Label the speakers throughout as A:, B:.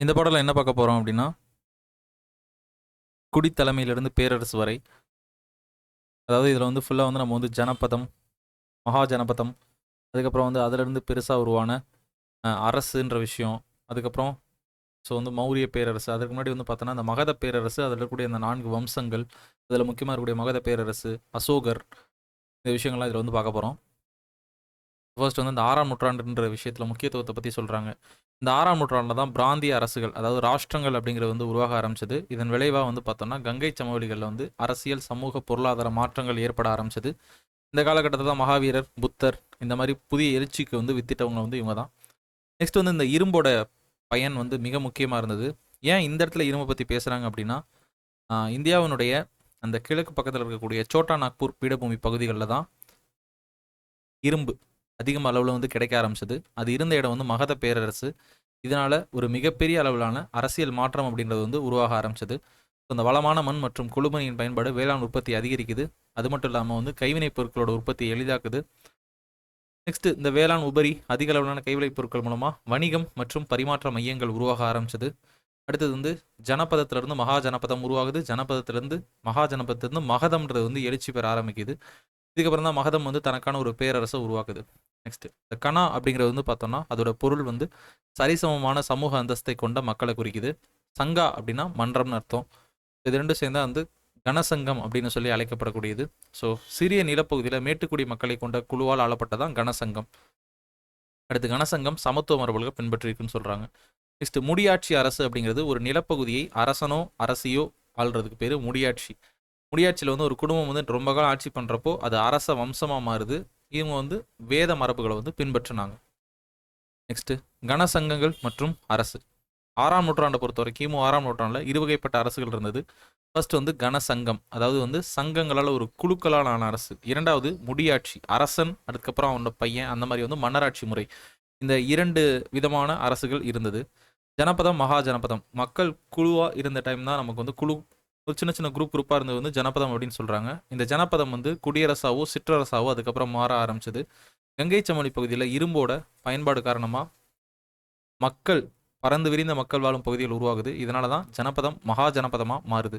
A: இந்த பாடலில் என்ன பார்க்க போகிறோம் அப்படின்னா குடித்தலைமையிலிருந்து பேரரசு வரை அதாவது இதில் வந்து ஃபுல்லாக வந்து நம்ம வந்து ஜனபதம் மகா ஜனபதம் அதுக்கப்புறம் வந்து அதிலிருந்து பெருசாக உருவான அரசுன்ற விஷயம் அதுக்கப்புறம் ஸோ வந்து மௌரிய பேரரசு அதுக்கு முன்னாடி வந்து பார்த்தோன்னா அந்த மகத பேரரசு அதில் இருக்கக்கூடிய அந்த நான்கு வம்சங்கள் அதில் முக்கியமாக இருக்கக்கூடிய மகத பேரரசு அசோகர் இந்த விஷயங்கள்லாம் இதில் வந்து பார்க்க போகிறோம் ஃபர்ஸ்ட் வந்து இந்த ஆறாம் நூற்றாண்டுன்ற விஷயத்தில் முக்கியத்துவத்தை பற்றி சொல்கிறாங்க இந்த ஆறாம் நூற்றாண்டில் தான் பிராந்திய அரசுகள் அதாவது ராஷ்டிரங்கள் அப்படிங்கிறது வந்து உருவாக ஆரம்பிச்சது. இதன் விளைவாக வந்து பார்த்தோம்னா கங்கை சமவெளிகளில் வந்து அரசியல் சமூக பொருளாதார மாற்றங்கள் ஏற்பட ஆரம்பிச்சது. இந்த காலகட்டத்தில் தான் மகாவீரர் புத்தர் இந்த மாதிரி புதிய எழுச்சிக்கு வந்து வித்திட்டவங்க வந்து இவங்க தான். நெக்ஸ்ட் வந்து இந்த இரும்போட பயன் வந்து மிக முக்கியமாக இருந்தது. ஏன் இந்த இடத்துல இரும்பை பற்றி பேசுகிறாங்க அப்படின்னா இந்தியாவினுடைய அந்த கிழக்கு பக்கத்தில் இருக்கக்கூடிய சோட்டா நாக்பூர் பீடபூமி பகுதிகளில் தான் இரும்பு. அதிகம் அளவில் வந்து கிடைக்க ஆரம்பிச்சது. அது இருந்த இடம் வந்து மகத பேரரசு. இதனால் ஒரு மிகப்பெரிய அளவிலான அரசியல் மாற்றம் அப்படின்றது வந்து உருவாக ஆரம்பிச்சது. அந்த வளமான மண் மற்றும் குழுமணியின் பயன்பாடு வேளாண் உற்பத்தி அதிகரிக்குது. அது மட்டும் இல்லாமல் வந்து கைவினைப் பொருட்களோட உற்பத்தி எளிதாக்குது. நெக்ஸ்ட் இந்த வேளாண் உபரி அதிக அளவிலான கைவினைப் பொருட்கள் மூலமாக வணிகம் மற்றும் பரிமாற்ற மையங்கள் உருவாக ஆரம்பிச்சது. அடுத்தது வந்து ஜனபதத்திலிருந்து மகா ஜனபதம் உருவாகுது. ஜனபதத்திலிருந்து மகா ஜனபதத்திலிருந்து மகதம்ன்றது வந்து எழுச்சி பெற ஆரம்பிக்குது. இதுக்கப்புறம் தான் மகதம் வந்து தனக்கான ஒரு பேரரசை உருவாக்குது. நெக்ஸ்ட் இந்த கனா அப்படிங்கிறது வந்து பார்த்தோம்னா அதோட பொருள் வந்து சரிசமமான சமூக அந்தஸ்தை கொண்ட மக்களை குறிக்குது. சங்கா அப்படின்னா மன்றம்னு அர்த்தம். இது ரெண்டும் சேர்ந்தா வந்து கனசங்கம் அப்படின்னு சொல்லி அழைக்கப்படக்கூடியது. ஸோ சிறிய நிலப்பகுதியில் மேட்டுக்குடி மக்களை கொண்ட குழுவால் ஆளப்பட்டதான் கனசங்கம். அடுத்து கனசங்கம் சமத்துவ மரபுகளை பின்பற்றிருக்குன்னு சொல்கிறாங்க நெக்ஸ்ட் முடியாட்சி அரசு அப்படிங்கிறது ஒரு நிலப்பகுதியை அரசனோ அரசியோ ஆள்றதுக்கு பேர் முடியாட்சி. முடியாட்சியில் வந்து ஒரு குடும்பம் வந்து ரொம்ப காலம் ஆட்சி பண்ணுறப்போ அது அரச வம்சமாக மாறுது. இவங்க வந்து வேத மரபுகளை வந்து பின்பற்றினாங்க. நெக்ஸ்ட்டு கனசங்கங்கள் மற்றும் அரசு. ஆறாம் நூற்றாண்டை பொறுத்தவரை கிமு ஆறாம் நூற்றாண்டில் இருவகைப்பட்ட அரசுகள் இருந்தது. ஃபர்ஸ்ட் வந்து கனசங்கம் அதாவது வந்து சங்கங்களால் ஒரு குழுக்களால் ஆன அரசு. இரண்டாவது முடியாட்சி அரசன் அதுக்கப்புறம் அவனோட பையன் அந்த மாதிரி வந்து மன்னராட்சி முறை. இந்த இரண்டு விதமான அரசுகள் இருந்தது. ஜனபதம் மகா ஜனபதம். மக்கள் குழுவாக இருந்த டைம் தான் நமக்கு வந்து குழு ஒரு சின்ன சின்ன குரூப் குரூப்பாக இருந்தது வந்து ஜனபதம் அப்படின்னு சொல்கிறாங்க இந்த ஜனபதம் வந்து குடியரசாவோ சிற்றரசாவோ அதுக்கப்புறம் மாற ஆரம்பிச்சது. கங்கை சமவெளி பகுதியில் இரும்போட பயன்பாடு காரணமாக மக்கள் பறந்து விரிந்த மக்கள் வாழும் பகுதிகள் உருவாகுது. இதனால தான் ஜனபதம் மகா ஜனபதமாக மாறுது.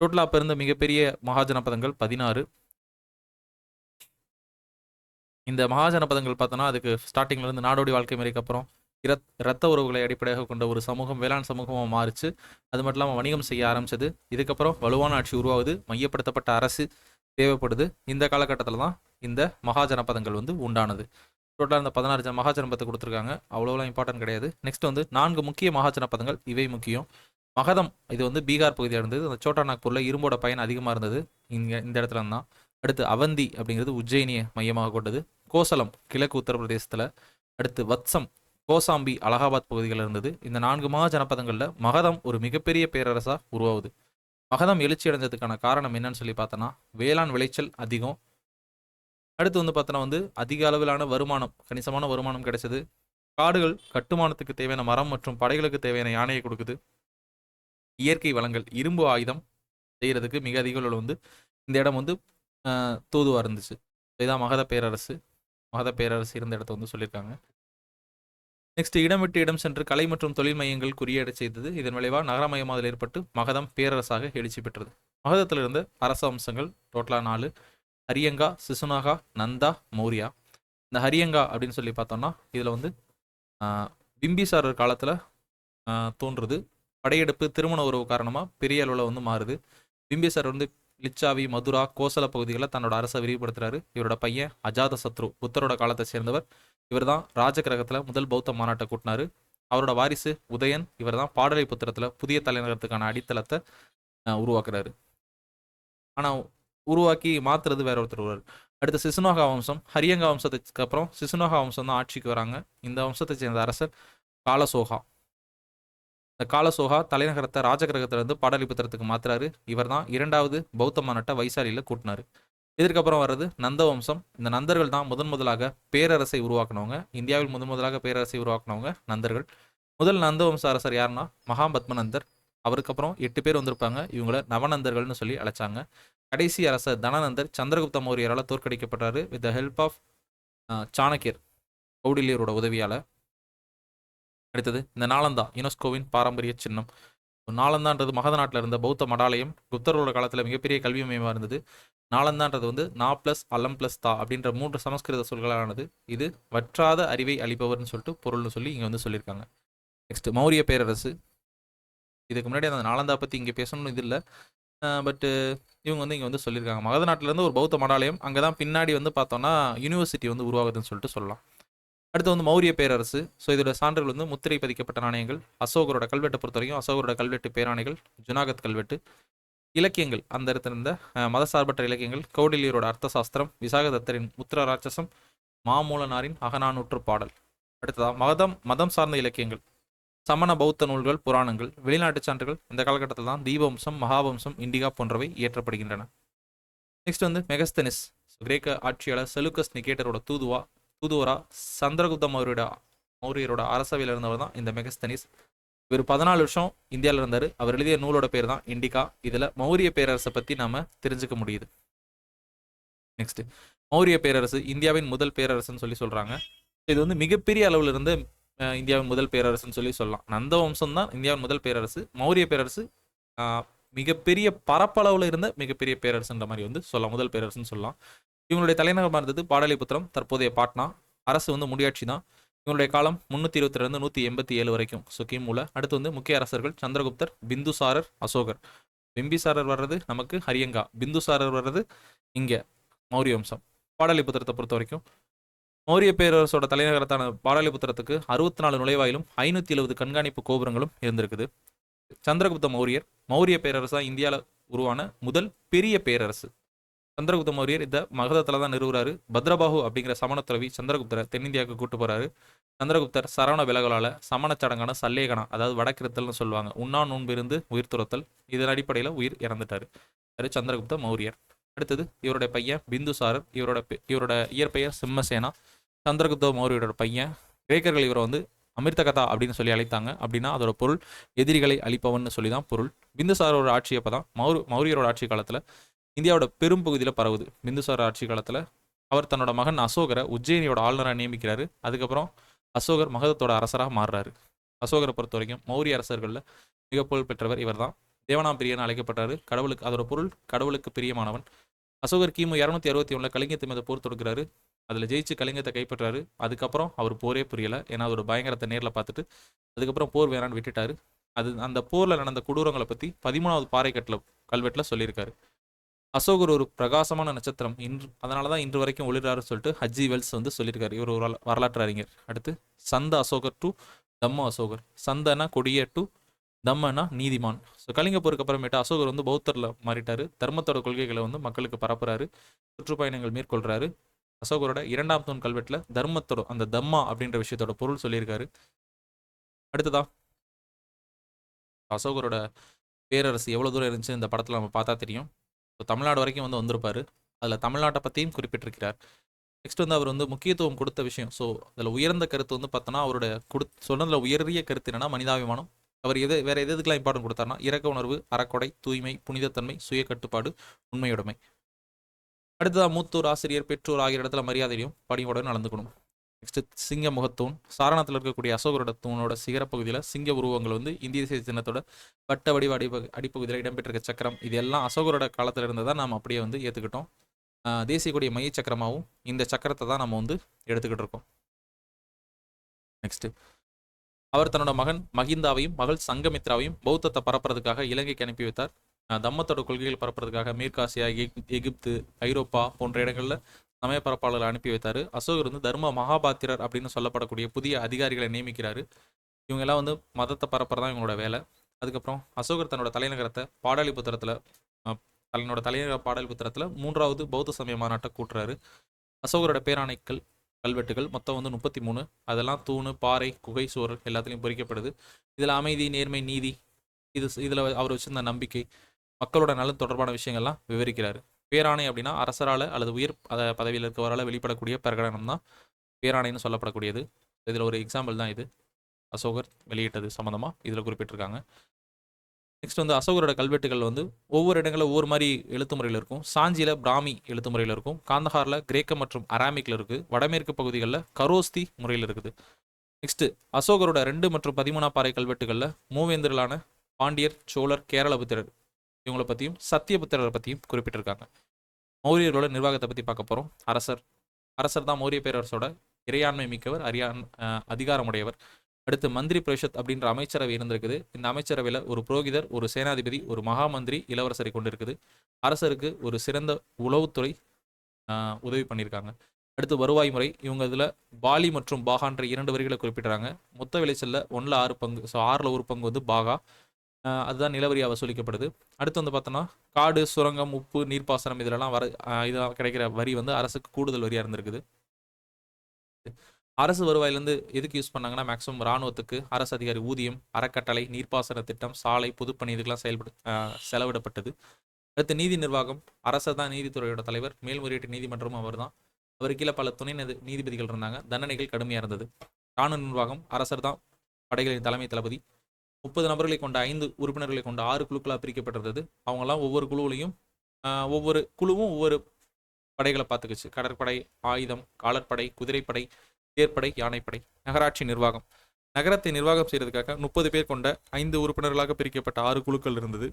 A: டோட்டலாக அப்போ இருந்த மிகப்பெரிய மகா ஜனபதங்கள் பதினாறு. இந்த மகா ஜனபதங்கள் பார்த்தோன்னா அதுக்கு ஸ்டார்டிங்லேருந்து நாடோடி வாழ்க்கை முறைக்கு அப்புறம் இரத் இரத்த உறவுகளை அடிப்படையாக கொண்ட ஒரு சமூகம் வேளாண் சமூகமாக மாறிச்சு. அது மட்டும் இல்லாமல் வணிகம் செய்ய ஆரம்பிச்சது. இதுக்கப்புறம் வலுவான ஆட்சி உருவாகுது. மையப்படுத்தப்பட்ட அரசு தேவைப்படுது. இந்த காலகட்டத்தில் தான் இந்த மகாஜனபதங்கள் வந்து உண்டானது. டோட்டலாக இந்த பதினாறு ஜன மகா கொடுத்துருக்காங்க. அவ்வளோலாம் இம்பார்ட்டன்ட் கிடையாது. நெக்ஸ்ட் வந்து நான்கு முக்கிய மகாஜனபதங்கள் இவை முக்கியம். மகதம் இது வந்து பீகார் பகுதியாக இருந்தது. அந்த சோட்டா நாக்பூரில் இரும்போட பயன் அதிகமாக இருந்தது. இங்கே இந்த இடத்துல தான் அடுத்து அவந்தி அப்படிங்கிறது உஜ்ஜயினியை மையமாக கொண்டது. கோசலம் கிழக்கு உத்தரப்பிரதேசத்தில். அடுத்து வத்சம் கோசாம்பி அலகாபாத் பகுதிகளில் இருந்தது. இந்த நான்கு மகா ஜனபதங்களில் மகதம் ஒரு மிகப்பெரிய பேரரசாக உருவாகுது. மகதம் எழுச்சி அடைஞ்சதுக்கான காரணம் என்னன்னு சொல்லி பார்த்தோன்னா வேளாண் விளைச்சல் அதிகம். அடுத்து வந்து பார்த்தோன்னா வந்து அதிக அளவிலான வருமானம் கணிசமான வருமானம் கிடைச்சது. காடுகள் கட்டுமானத்துக்கு தேவையான மரம் மற்றும் படைகளுக்கு தேவையான யானையை கொடுக்குது. இயற்கை வளங்கள் இரும்பு ஆயுதம் செய்கிறதுக்கு மிக அதிக அளவில் வந்து இந்த இடம் வந்து தூதுவாக இருந்துச்சு. இதான் மகத பேரரசு. மகத பேரரசு இருந்த இடத்த வந்து சொல்லியிருக்காங்க. நெக்ஸ்ட் இடம் விட்டு இடம் சென்று கலை மற்றும் தொழில் மையங்கள் குறியீடு செய்தது. இதன் விளைவாக நகரமயமாதல் ஏற்பட்டு மகதம் பேரரசாக எழுச்சி பெற்றது. மகதத்திலிருந்து அரச அம்சங்கள் டோட்டலாக நாலு ஹரியங்கா சிசுனாகா நந்தா மௌரியா. இந்த ஹரியங்கா அப்படின்னு சொல்லி பார்த்தோம்னா இதில் வந்து பிம்பிசாரர் காலத்தில் தோன்றுது. படையெடுப்பு திருமண உறவு காரணமாக பெரிய அளவில் வந்து மாறுது. பிம்பிசாரர் வந்து லிச்சாவி மதுரா கோசல பகுதிகளில் தன்னோட அரசை விரிவுபடுத்துறாரு. இவரோட பையன் அஜாத சத்ரு புத்தரோட காலத்தை சேர்ந்தவர். இவர்தான் ராஜகிரகத்தில் முதல் பௌத்த மாநாட்டை கூட்டினாரு. அவரோட வாரிசு உதயன் இவர்தான் பாடலிபுத்திரத்தில் புதிய தலைநகரத்துக்கான அடித்தளத்தை உருவாக்குறாரு. ஆனால் உருவாக்கி மாத்துறது வேற ஒருத்தர் வருவார். அடுத்த சிசுனோகா வம்சம் ஹரியங்கா வம்சத்துக்கு அப்புறம் சிசுனோகா வம்சம் தான் ஆட்சிக்கு வராங்க. இந்த வம்சத்தை சேர்ந்த அரசர் காலசோகா. இந்த காலசோகா தலைநகரத்தை ராஜகிரகத்திலிருந்து பாடலிபுத்திரத்துக்கு மாத்துறாரு. இவர் தான் இரண்டாவது பௌத்த மாநாட்டை வைசாலியில் கூட்டினார். இதற்கப்புறம் வர்றது நந்த வம்சம் இந்த நந்தர்கள் தான் முதன் முதலாக பேரரசை உருவாக்குனவங்க. இந்தியாவில் முதன் முதலாக பேரரசை உருவாக்குனவங்க நந்தர்கள். முதல் நந்த வம்ச அரசர் யாருன்னா மகாபத்மநந்தர். அவருக்கப்புறம் எட்டு பேர் வந்திருப்பாங்க. இவங்கள நவநந்தர்கள்னு சொல்லி அழைச்சாங்க. கடைசி அரசர் தனநந்தர். சந்திரகுப்த மௌரியரால் தோற்கடிக்கப்பட்டார் வித் த ஹெல்ப் ஆஃப் சாணக்கியர் கௌடில்யரோட உதவியால். அடுத்தது இந்த நாளந்தா யுனெஸ்கோவின் பாரம்பரிய சின்னம். நாலந்தான்றது மகத நாட்டில் இருந்த பௌத்த மடாலயம் குப்தர்களோட காலத்தில் மிகப்பெரிய கல்வி மையமாக இருந்தது. நாலந்தான்றது வந்து நா ப்ளஸ் அலம் ப்ளஸ் தா அப்படின்ற மூன்று சமஸ்கிருத சொல்களானது இது வற்றாத அறிவை அளிப்பவர்னு சொல்லிட்டு பொருள்னு சொல்லி இங்கே வந்து சொல்லியிருக்காங்க. நெக்ஸ்ட் மௌரிய பேரரசு. இதுக்கு முன்னாடி அந்த நாலந்தா பற்றி இங்கே பேசணும்னு இது இல்லை. பட்டு இவங்க வந்து இங்கே வந்து சொல்லியிருக்காங்க. மகத நாட்டிலேருந்து ஒரு பௌத்த மடாலயம் அங்கே தான் பின்னாடி வந்து பார்த்தோன்னா யூனிவர்சிட்டி வந்து உருவாகுதுன்னு சொல்லிட்டு சொல்லலாம். அடுத்து வந்து மௌரிய பேரரசு. ஸோ இதோட சான்றுகள் வந்து முத்திரை பதிக்கப்பட்ட நாணயங்கள் அசோகரோட கல்வெட்டை பொறுத்த வரைக்கும் அசோகரோட கல்வெட்டு பேராணைகள் ஜுனாகத் கல்வெட்டு. இலக்கியங்கள் அந்த இடத்துல இருந்த மதசார்பற்ற இலக்கியங்கள் கௌடில்யரோட அர்த்தசாஸ்திரம் விசாகதத்தரின் முத்திர ராட்சசம் மாமூலனாரின் அகநானூற்று பாடல். அடுத்ததாக மதம் மதம் சார்ந்த இலக்கியங்கள். சமண பௌத்த நூல்கள் புராணங்கள் வெளிநாட்டு சான்றுகள் இந்த காலகட்டத்தில் தான் தீபவம்சம் மகாவம்சம் இண்டிகா போன்றவை இயற்றப்படுகின்றன. நெக்ஸ்ட் வந்து மெகஸ்தனிஸ் கிரேக்க ஆட்சியாளர் செலுக்கஸ் நிகேட்டரோட தூதுவா தூதுவரா சந்திரகுப்த மௌரியரோட மௌரியரோட அரசவையில் இருந்தவர் தான் இந்த மெகஸ்தனிஸ். இவர் பதினாலு வருஷம் இந்தியாவில் இருந்தார். அவர் எழுதிய நூலோட பேர் தான் இண்டிகா. இதில் மௌரிய பேரரசை பற்றி நாம் தெரிஞ்சுக்க முடியுது. நெக்ஸ்ட் மௌரிய பேரரசு இந்தியாவின் முதல் பேரரசுன்னு சொல்லி சொல்கிறாங்க இது வந்து மிகப்பெரிய அளவில் இருந்து இந்தியாவின் முதல் பேரரசுன்னு சொல்லி சொல்லலாம். நந்த வம்சம் தான் இந்தியாவின் முதல் பேரரசு. மௌரிய பேரரசு மிகப்பெரிய பரப்பளவில் இருந்த மிகப்பெரிய பேரரசுன்ற மாதிரி வந்து சொல்லலாம். முதல் பேரரசுன்னு சொல்லலாம். இவங்களுடைய தலைநகரமாக இருந்தது பாடலிபுத்திரம் தற்போதைய பாட்னா. அரசு வந்து முடியாட்சி தான் இவங்களுடைய காலம் முந்நூற்றி இருபத்தி ரெண்டு நூற்றி எண்பத்தி ஏழு வரைக்கும் ஸோ கிமுல அடுத்து வந்து முக்கிய அரசர்கள் சந்திரகுப்தர் பிந்துசாரர் அசோகர். பிம்பிசாரர் வர்றது நமக்கு ஹரியங்கா. பிந்துசாரர் வர்றது இங்கே மௌரிய வம்சம். பாடலிபுத்திரத்தை பொறுத்த வரைக்கும். மௌரிய பேரரசோட தலைநகரத்தான பாடலிபுத்திரத்துக்கு அறுபத்தி நாலு நுழைவாயிலும் ஐநூற்றி எழுபது கண்காணிப்பு கோபுரங்களும் இருந்திருக்குது. சந்திரகுப்த மௌரியர் மௌரிய பேரரசா இந்தியாவில் உருவான முதல் பெரிய பேரரசு. சந்திரகுப்த மௌரியர் இந்த மகதத்தில் தான் நிறுவுறாரு. பத்ரபாகு அப்படிங்கிற சமண துறவி சந்திரகுப்தரை தென்னிந்தியாவுக்கு கூட்டு போறாரு. சந்திரகுப்தர் சரவண விலகலால சமண சடங்கான சல்லேகனா அதாவது வடக்கிருத்தல்னு சொல்லுவாங்க உண்ணா நோன்பு இருந்து உயிர் துரத்தல் இதன் அடிப்படையில் உயிர் இறந்துட்டாரு. அது சந்திரகுப்த மௌரியர். அடுத்தது இவருடைய பையன் பிந்துசாரர் இவரோட இவரோட இயற்பெயர் சிம்மசேனா. சந்திரகுப்த மௌரியரோட பையன் கிரேக்கர்கள் இவரை வந்து அமிர்த கதா அப்படின்னு சொல்லி அழைத்தாங்க. அப்படின்னா அதோட பொருள் எதிரிகளை அழிப்பவன்னு சொல்லி தான் பொருள். பிந்துசாரோட ஆட்சி அப்போ தான் மௌர் மௌரியரோட ஆட்சி காலத்தில் இந்தியாவோட பெரும்பகுதியில் பரவுது. பிந்துசார ஆட்சி காலத்தில் அவர் தன்னோட மகன் அசோகரை உஜ்ஜயினியோட ஆளுநராக நியமிக்கிறாரு. அதுக்கப்புறம் அசோகர் மகதத்தோட அரசராக மாறுறாரு. அசோகரை பொறுத்த வரைக்கும் மௌரிய அரசர்களில் மிக புகழ் பெற்றவர் இவர்தான். தேவனாம்பிரியன் அழைக்கப்பட்டாரு. கடவுளுக்கு அதோட பொருள் கடவுளுக்கு பிரியமானவன். அசோகர் கிமு இரநூத்தி அறுபத்தி ஒன்றில் கலிங்கத்தை மீது போர் தொடுக்கிறாரு. அதில் ஜெயிச்சு கலிங்கத்தை கைப்பற்றாரு. அதுக்கப்புறம் அவர் போரே புரியலை. ஏன்னா ஒரு பயங்கரத்தை நேரில் பார்த்துட்டு அதுக்கப்புறம் போர் வேணான்னு விட்டுட்டாரு. அது அந்த போரில் நடந்த கொடூரங்களை பற்றி பதிமூணாவது பாறைக்கட்டில் கல்வெட்டில் சொல்லியிருக்காரு. அசோகர் ஒரு பிரகாசமான நட்சத்திரம். இன்று அதனால தான் இன்று வரைக்கும் ஒளிர்றாருன்னு சொல்லிட்டு ஹஜ்ஜி வெல்ஸ் வந்து சொல்லியிருக்காரு. இவர் ஒரு வரலாற்று அறிஞர். அடுத்து சந்த அசோகர் டு தம்ம அசோகர். சந்தனா கொடிய டு தம்மனா நீதிமான். ஸோ கலிங்க போருக்கு அப்புறமேட்டு அசோகர் வந்து பௌத்தரில் மாறிட்டாரு. தர்மத்தோட கொள்கைகளை வந்து மக்களுக்கு பரப்புறாரு. சுற்றுப்பயணங்கள் மேற்கொள்றாரு. அசோகரோட இரண்டாம் தூண் கல்வெட்டில் தர்மத்தோட அந்த தம்மா அப்படின்ற விஷயத்தோட பொருள் சொல்லியிருக்காரு. அடுத்ததா அசோகரோட பேரரசு எவ்வளோ தூரம் இருந்துச்சு? இந்த படத்தில் நம்ம பார்த்தா தெரியும். ஸோ தமிழ்நாடு வரைக்கும் வந்து வந்திருப்பார். அதில் தமிழ்நாட்டை பற்றியும் குறிப்பிட்டிருக்கிறார். நெக்ஸ்ட் வந்து அவர் வந்து முக்கியத்துவம் கொடுத்த விஷயம். ஸோ அதில் உயர்ந்த கருத்து வந்து பார்த்தோன்னா அவரோட கொடு சொன்னதில் உயரிய கருத்து என்னன்னா மனிதாபிமானம். அவர் எது வேற எது எதுக்கெல்லாம் இம்பார்ட்டன் கொடுத்தாருன்னா இறக்க உணர்வு அறக்கொடை தூய்மை புனிதத்தன்மை சுய கட்டுப்பாடு உண்மையுடைமை. அடுத்ததாக மூத்தூர் ஆசிரியர் பெற்றோர் ஆகிய இடத்துல மரியாதையும் பணியோட நடந்துக்கணும். நெக்ஸ்ட் சிங்க முகத்தூண் சாரணத்தில் இருக்கக்கூடிய அசோகரோட தூணோட சிகரப்பகுதியில் சிங்க உருவங்கள் வந்து இந்திய தேசிய சின்னத்தோட வட்ட வடிவ அடிப்பகு அடிப்பகுதியில் இடம்பெற்றிருக்க சக்கரம். இது எல்லாம் அசோகரோட காலத்தில் இருந்ததை நாம் அப்படியே வந்து ஏற்றுக்கிட்டோம் ஆஹ் தேசிய கொடிய மைய சக்கரமாகவும் இந்த சக்கரத்தை தான் நம்ம வந்து எடுத்துக்கிட்டு இருக்கோம். நெக்ஸ்ட் அவர் தன்னோட மகன் மகிந்தாவையும் மகள் சங்கமித்ராவையும் பௌத்தத்தை பரப்புறதுக்காக இலங்கைக்கு அனுப்பி வைத்தார். தம்மத்தோட கொள்கைகள் பரப்புறதுக்காக மேற்காசியா எகிப்து ஐரோப்பா போன்ற இடங்களில் சமய பரப்பாளர்களை அனுப்பி வைத்தார். அசோகர் வந்து தர்ம மகாபாத்திரர் அப்படின்னு சொல்லப்படக்கூடிய புதிய அதிகாரிகளை நியமிக்கிறாரு. இவங்க எல்லாம் வந்து மதத்தை பரப்புறதான் இவங்களோட வேலை. அதுக்கப்புறம் அசோகர் தன்னோட தலைநகரத்தை பாடலிபுத்திரத்தில் தன்னோட தலைநகர பாடலிபுத்திரத்தில் மூன்றாவது பௌத்த சமய மாநாட்டை கூட்டுறாரு. அசோகரோட பேராணைக்கள் கல்வெட்டுகள் மொத்தம் வந்து முப்பத்தி மூணு அதெல்லாம் தூணு பாறை குகை சுவர் எல்லாத்துலேயும் பொறிக்கப்படுது இதில் அமைதி நேர்மை நீதி இது இதில் அவர் வச்சிருந்த நம்பிக்கை மக்களோட நலன் தொடர்பான விஷயங்கள்லாம் விவரிக்கிறாரு. பேராணை அப்படின்னா அரசரால் அல்லது உயர் அதை பதவியில் இருக்கவரால் வெளிப்படக்கூடிய பிரகடனம் தான் பேராணைன்னு சொல்லப்படக்கூடியது. இதில் ஒரு எக்ஸாம்பிள் தான் இது. அசோகர் வெளியிட்டது சம்மந்தமாக இதில் குறிப்பிட்டிருக்காங்க. நெக்ஸ்ட் வந்து அசோகரோட கல்வெட்டுகள் வந்து ஒவ்வொரு இடங்களில் ஒவ்வொரு மாதிரி எழுத்து முறையில் இருக்கும். சாஞ்சியில் பிராமி எழுத்து முறையில் இருக்கும். காந்தஹாரில் கிரேக்க மற்றும் அராமிக்கில் இருக்குது வடமேற்கு பகுதிகளில் கரோஸ்தி முறையில் இருக்குது. நெக்ஸ்ட்டு அசோகரோட ரெண்டு மற்றும் பதிமூணா பாறை கல்வெட்டுகளில் மூவேந்தர்களான பாண்டியர் சோழர் கேரளபுத்திரர் இவங்களை பற்றியும் சத்தியபுத்திரரை பற்றியும் குறிப்பிட்டிருக்காங்க. மௌரியர்களோட நிர்வாகத்தை பற்றி பார்க்க போகிறோம் அரசர் அரசர் தான் மௌரிய பேரரசோட இறையாண்மை மிக்கவர் அரியான் அதிகாரமுடையவர். அடுத்து மந்திரி பரிஷத் அப்படின்ற அமைச்சரவை இருந்திருக்குது. இந்த அமைச்சரவையில் ஒரு புரோகிதர் ஒரு சேனாதிபதி ஒரு மகா மந்திரி இளவரசரை கொண்டிருக்குது. அரசருக்கு ஒரு சிறந்த உளவுத்துறை உதவி பண்ணியிருக்காங்க. அடுத்து வருவாய் முறை இவங்க இதில் பாலி மற்றும் பாகான்ற இரண்டு வரிகளை குறிப்பிட்றாங்க மொத்த விளைச்சலில் ஒன்றில் ஆறு பங்கு ஸோ ஆறில் ஒரு பங்கு வந்து பாகா. அதுதான் நிலவரியாக வசூலிக்கப்படுது அடுத்து வந்து பார்த்தோன்னா காடு சுரங்கம் உப்பு நீர்ப்பாசனம் இதிலெல்லாம் வர இதெல்லாம் கிடைக்கிற வரி வந்து அரசுக்கு கூடுதல் வரியாக இருந்திருக்குது. அரசு வருவாயிலேருந்து எதுக்கு யூஸ் பண்ணாங்கன்னா மேக்ஸிமம் இராணுவத்துக்கு அரசு அதிகாரி ஊதியம் அறக்கட்டளை நீர்ப்பாசன திட்டம் சாலை பொதுப்பணி இதுக்கெல்லாம் செயல்படு செலவிடப்பட்டது. அடுத்து நீதி நிர்வாகம் அரசர் தான் நீதித்துறையோட தலைவர் மேல்முறையீட்டு நீதிமன்றமும் அவர் தான் அவர் கீழே பல துணை நீதிபதிகள் இருந்தாங்க. தண்டனைகள் கடுமையாக இருந்தது. இராணுவ நிர்வாகம் அரசர் தான் படைகளின் தலைமை தளபதி. முப்பது நபர்களை கொண்ட ஐந்து உறுப்பினர்களை கொண்ட ஆறு குழுக்களாக பிரிக்கப்பட்டிருந்தது. அவங்கெல்லாம் ஒவ்வொரு குழுவிலையும் ஒவ்வொரு குழுவும் ஒவ்வொரு படைகளை பார்த்துக்குச்சு. கடற்படை ஆயுதம் காலற்படை குதிரைப்படை தேர்ப்படை யானைப்படை நகராட்சி நிர்வாகம். நகரத்தை நிர்வாகம் செய்கிறதுக்காக முப்பது பேர் கொண்ட ஐந்து உறுப்பினர்களாக பிரிக்கப்பட்ட ஆறு குழுக்கள் இருந்தது.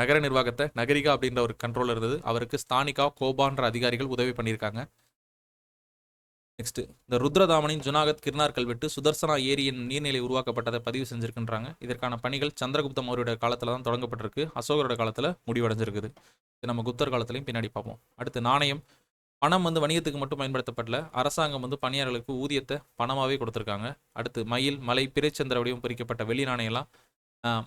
A: நகர நிர்வாகத்தை நகரிகா அப்படின்ற ஒரு கண்ட்ரோல் இருந்தது. அவருக்கு ஸ்தானிகா கோபான்ற அதிகாரிகள் உதவி பண்ணியிருக்காங்க. நெக்ஸ்ட் இந்த ருத்ரதாமனின் ஜுனாகத் கிர்னார் கல்வெட்டு சுதர்சனா ஏரியின் நீர்நிலை உருவாக்கப்பட்டதை பதிவு செஞ்சிருக்கின்றாங்க. இதற்கான பணிகள் சந்திரகுப்த மௌரியரோட காலத்தில் தான் தொடங்கப்பட்டிருக்கு. அசோகரோட காலத்தில் முடிவடைஞ்சிருக்குது. இது நம்ம குப்தர் காலத்துலையும் பின்னாடி பார்ப்போம். அடுத்து நாணயம். பணம் வந்து வணிகத்துக்கு மட்டும் பயன்படுத்தப்படல. அரசாங்கம் வந்து பணியாளர்களுக்கு ஊதியத்தை பணமாகவே கொடுத்துருக்காங்க. அடுத்து மயில் மலை பிறைச்சந்திர வடிவம் பொறிக்கப்பட்ட வெள்ளி நாணயம்லாம்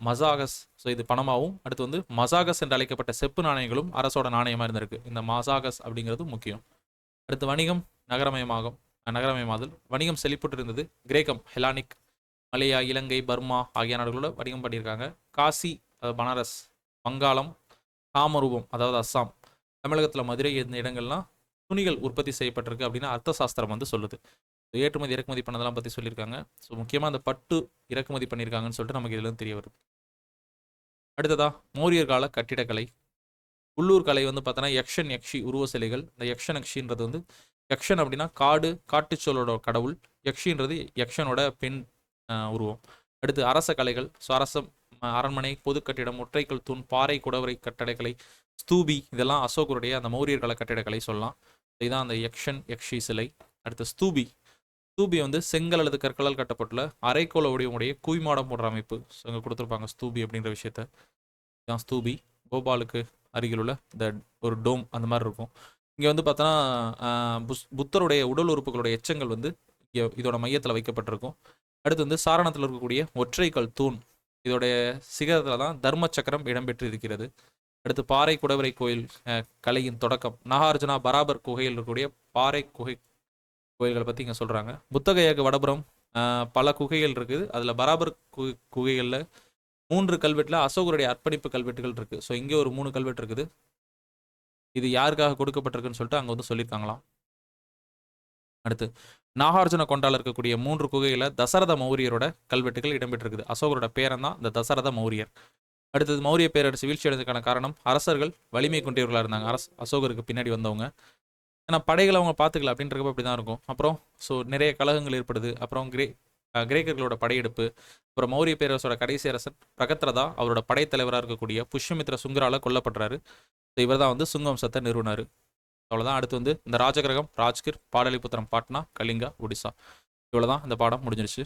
A: மசாகஸ். ஸோ இது பணமாகவும் அடுத்து வந்து மசாகஸ் என்று அழைக்கப்பட்ட செப்பு நாணயங்களும் அரசோட நாணயமாக இருந்திருக்கு. இந்த மசாகஸ் அப்படிங்கிறது முக்கியம். அடுத்து வணிகம் நகரமயமாகும். நகரமயமாதல். வணிகம் செழிப்புட்டு இருந்தது கிரேக்கம் ஹெலானிக் மலேயா இலங்கை பர்மா ஆகிய நாடுகளோட வணிகம் பண்ணியிருக்காங்க. காசி பனாரஸ் வங்காளம் காமரூபம் அதாவது அஸ்ஸாம் தமிழகத்தில் மதுரை இந்த இடங்கள்லாம் துணிகள் உற்பத்தி செய்யப்பட்டிருக்கு அப்படின்னு அர்த்த சாஸ்திரம் வந்து சொல்லுது. ஏற்றுமதி இறக்குமதி பண்ணதெல்லாம் பற்றி சொல்லியிருக்காங்க. ஸோ முக்கியமாக அந்த பட்டு இறக்குமதி பண்ணியிருக்காங்கன்னு சொல்லிட்டு நமக்கு இதுலேருந்து தெரிய வருது. அடுத்ததா மௌரியர் கால கட்டிடக்கலை. உள்ளூர் கலை வந்து பார்த்தோன்னா யக்ஷன் யக்ஷி உருவ சிலைகள். இந்த யக்ஷன் யக்ஷின்றது வந்து யக்ஷன் அப்படின்னா காடு காட்டுச்சோலோட கடவுள். யக்ஷின்றது யக்ஷனோட பெண் உருவம். அடுத்து அரச கலைகள். ஸோ அரச அரண்மனை பொது கட்டிடம் ஒற்றைக்கல் தூண் பாறை குடவரை கட்டடக்கலை ஸ்தூபி இதெல்லாம் அசோகருடைய அந்த மௌரியர் கட்டிடக்கலை சொல்லலாம். இதுதான் அந்த யக்ஷன் யக்ஷி சிலை. அடுத்து ஸ்தூபி. ஸ்தூபி வந்து செங்கல் அல்லது கற்களால் கட்டப்பட்டுள்ள அரைக்கோள வடிவமுடைய குவிமாடம் போன்ற அமைப்பு. ஸோ இங்கே கொடுத்துருப்பாங்க ஸ்தூபி அப்படின்ற விஷயத்த. இதுதான் ஸ்தூபி. கோபாலுக்கு அருகில் உள்ள இந்த ஒரு டோம் அந்த மாதிரி இருக்கும். இங்கே வந்து பார்த்தோன்னா புஸ் புத்தருடைய உடல் உறுப்புகளுடைய எச்சங்கள் வந்து இங்கே இதோட மையத்தில் வைக்கப்பட்டிருக்கும். அடுத்து வந்து சாரணத்தில் இருக்கக்கூடிய ஒற்றைக்கல் தூண் இதோடைய சிகரத்தில் தான் தர்ம சக்கரம் இடம்பெற்று இருக்கிறது. அடுத்து பாறை குடவரை கோயில் கலையின் தொடக்கம் நாகார்ஜுனா பராபர் குகையில் இருக்கக்கூடிய பாறை குகை கோயில்களை பற்றி இங்கே சொல்கிறாங்க புத்தகையாக வடபுறம் பல குகைகள் இருக்குது. அதில் பராபர் கு குகைகளில் மூன்று கல்வெட்டில் அசோகருடைய அர்ப்பணிப்பு கல்வெட்டுகள் இருக்குது ஸோ இங்கே ஒரு மூணு கல்வெட்டு இருக்குது. இது யாருக்காக கொடுக்கப்பட்டிருக்குன்னு சொல்லிட்டு அங்கே வந்து சொல்லியிருக்காங்களாம். அடுத்து நாகார்ஜுன கொண்டால இருக்கக்கூடிய மூன்று குகையில் தசரத மௌரியரோட கல்வெட்டுகள் இடம்பெற்றிருக்குது. அசோகரோட பேரன் தான் இந்த தசரத மௌரியர். அடுத்தது மௌரிய பேரரசு வீழ்ச்சி அடைந்ததுக்கான காரணம் அரசர்கள் வலிமை கொண்டவர்களாக இருந்தாங்க. அரச அசோகருக்கு பின்னாடி வந்தவங்க. ஏன்னா படைகளை அவங்க பார்த்துக்கல அப்படின்றப்ப அப்படி தான் இருக்கும். அப்புறம் ஸோ நிறைய கழகங்கள் ஏற்படுது. அப்புறம் கிரே கிரேக்கர்களோட படையெடுப்பு அப்புறம் மௌரிய பேரரசோட கடைசி அரசன் பிரகத்ரதா அவரோட படைத்தலைவராக இருக்கக்கூடிய புஷ்யமித்ர சுங்கரால கொல்லப்படுறாரு இவர் தான் வந்து சுங்கவம்சத்தை நிறுவனார். அவ்வளோதான் அடுத்து வந்து இந்த ராஜகிரகம் ராஜ்கிர் பாடலிபுத்திரம் பாட்னா கலிங்கா ஒடிசா. இவ்வளோதான் இந்த பாடம் முடிஞ்சிருச்சு.